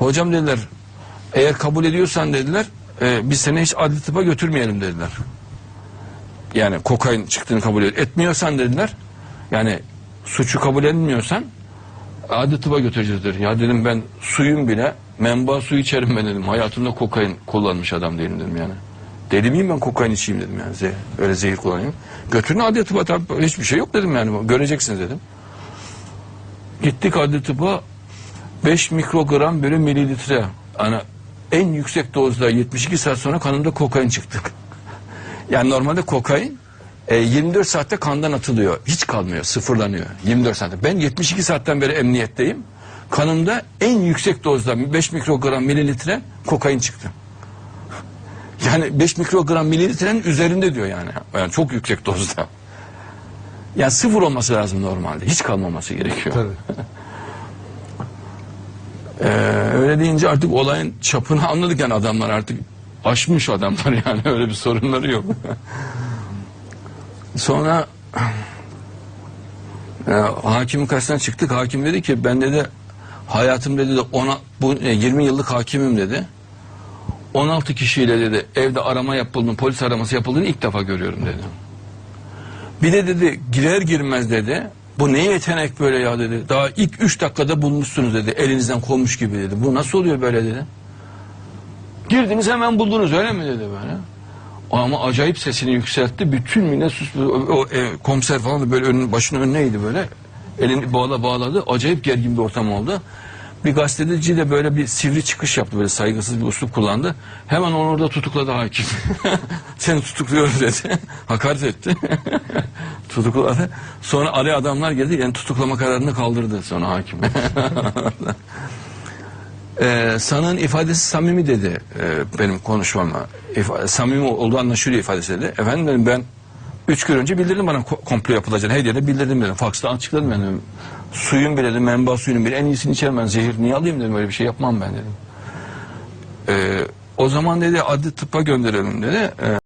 Hocam dediler eğer kabul ediyorsan dediler e, biz seni hiç adli tıpa götürmeyelim dediler. Yani kokain çıktığını kabul et- etmiyorsan dediler. Yani suçu kabul etmiyorsan adli tıpa götüreceğiz dedi. Ya dedim ben suyum bile menba suyu içerim ben dedim. Hayatımda kokain kullanmış adam değilim dedim yani. Deli miyim ben kokain içeyim dedim yani. Ze öyle zehir kullanayım. Götürün adli tıpa tabii hiçbir şey yok dedim yani. Göreceksiniz dedim. Gittik adli tıpa 5 mikrogram bölü mililitre. Yani en yüksek dozda 72 saat sonra kanımda kokain çıktı. Yani normalde kokain e, 24 saatte kandan atılıyor. Hiç kalmıyor, sıfırlanıyor. 24 saatte. Ben 72 saatten beri emniyetteyim. Kanımda en yüksek dozda 5 mikrogram mililitre kokain çıktı. Yani 5 mikrogram mililitrenin üzerinde diyor yani. Yani çok yüksek dozda. Yani sıfır olması lazım normalde. Hiç kalmaması gerekiyor. Tabii. Ee, öyle deyince artık olayın çapını anladık yani adamlar artık aşmış adamlar yani öyle bir sorunları yok. Sonra e, hakimin karşısına çıktık. Hakim dedi ki ben dedi hayatım dedi de ona bu e, 20 yıllık hakimim dedi. 16 kişiyle dedi evde arama yapıldığını, polis araması yapıldığını ilk defa görüyorum dedi. Bir de dedi girer girmez dedi. Bu ne yetenek böyle ya dedi. Daha ilk üç dakikada bulmuşsunuz dedi. Elinizden konmuş gibi dedi. Bu nasıl oluyor böyle dedi. Girdiniz hemen buldunuz öyle mi dedi böyle. Ama acayip sesini yükseltti. Bütün millet sus. O, o, e, komiser falan da böyle önün, başının önündeydi böyle. Elini bağla bağladı. Acayip gergin bir ortam oldu. Bir gazeteci de böyle bir sivri çıkış yaptı. Böyle saygısız bir üslup kullandı. Hemen onu orada tutukladı hakim. Seni tutukluyoruz dedi. Hakaret etti. tutukladı. Sonra araya adamlar geldi. Yani tutuklama kararını kaldırdı sonra hakim. Ee, sanığın ifadesi samimi dedi e, benim konuşmama. İfa- samimi olduğu anlaşılıyor ifadesi dedi. Efendim dedim ben üç gün önce bildirdim bana ko- komplo yapılacağını. Her yerde bildirdim dedim. Faksla açıkladım dedim. Suyun bile dedim, menba suyunun bile en iyisini içerim ben. Zehir niye alayım dedim. Öyle bir şey yapmam ben dedim. Ee, o zaman dedi adli tıbba gönderelim dedi. Ee,